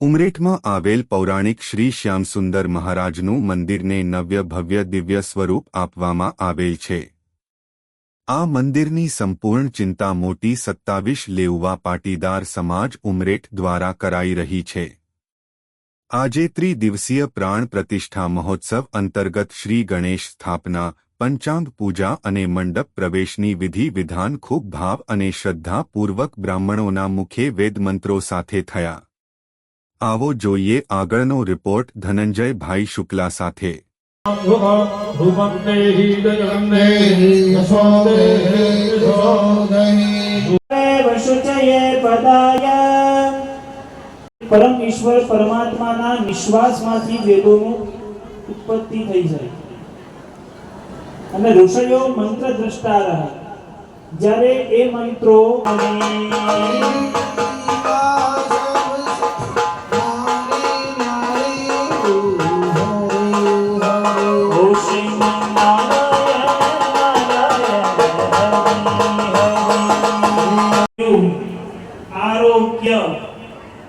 ઉમરેઠમાં આવેલ પૌરાણિક શ્રી શ્યામસુંદર મહારાજનું મંદિરને નવ્ય ભવ્ય દિવ્ય સ્વરૂપ આપવામાં આવેલ છે. આ મંદિરની સંપૂર્ણ ચિંતા મોટી સત્તાવીસ લેઉવા પાટીદાર સમાજ ઉમરેઠ દ્વારા કરાઈ રહી છે. આજે ત્રિદિવસીય પ્રાણ પ્રતિષ્ઠા મહોત્સવ અંતર્ગત શ્રી ગણેશ સ્થાપના પંચાંગ પૂજા અને મંડપ પ્રવેશની વિધિ વિધાન ખૂબ ભાવ અને શ્રદ્ધાપૂર્વક બ્રાહ્મણોના મુખે વેદમંત્રો સાથે થયા. આવો જોઈએ આગળનો રિપોર્ટ ધનંજયભાઈ શુક્લા સાથે. પદાય પરમ ઈશ્વર પરમાત્માના નિશ્વાસમાંથી વેદોનું ઉત્પત્તિ થઈ જાય. અને ઋષયો મંત્ર દ્રષ્ટા રહ્યા જ્યારે એ મંત્રો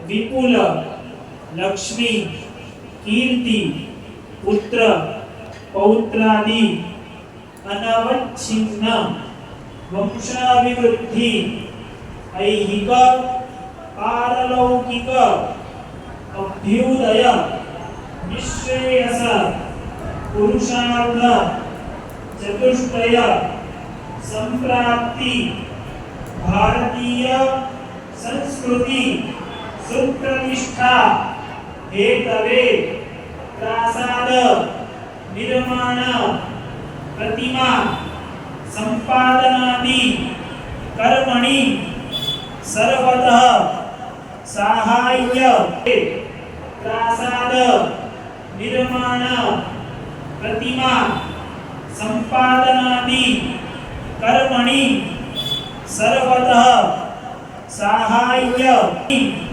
विपुल लक्ष्मी कीर्ती पुत्र पौत्रादी अनावच्छिन्न वंशाभिवृद्धी ऐहिक पारलौकिक अभ्युदय निःश्रेयस पुरुषार्थ चतुष्टय संप्राप्ती भारतीय संस्कृती સંસ્કૃતિ સુપ્રતિષ્ઠા, હેતવે, પ્રાસાદ, નિર્માણ, પ્રતિમા, સંપાદનાદિ, કર્મણિ, સર્વતઃ, સાહાય્ય, પ્રાસાદ, નિર્માણ, પ્રતિમા, સંપાદનાદિ, કર્મણિ, સર્વતઃ, સાહાય્ય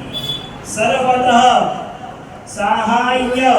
સર્વતઃ સાહાય્ય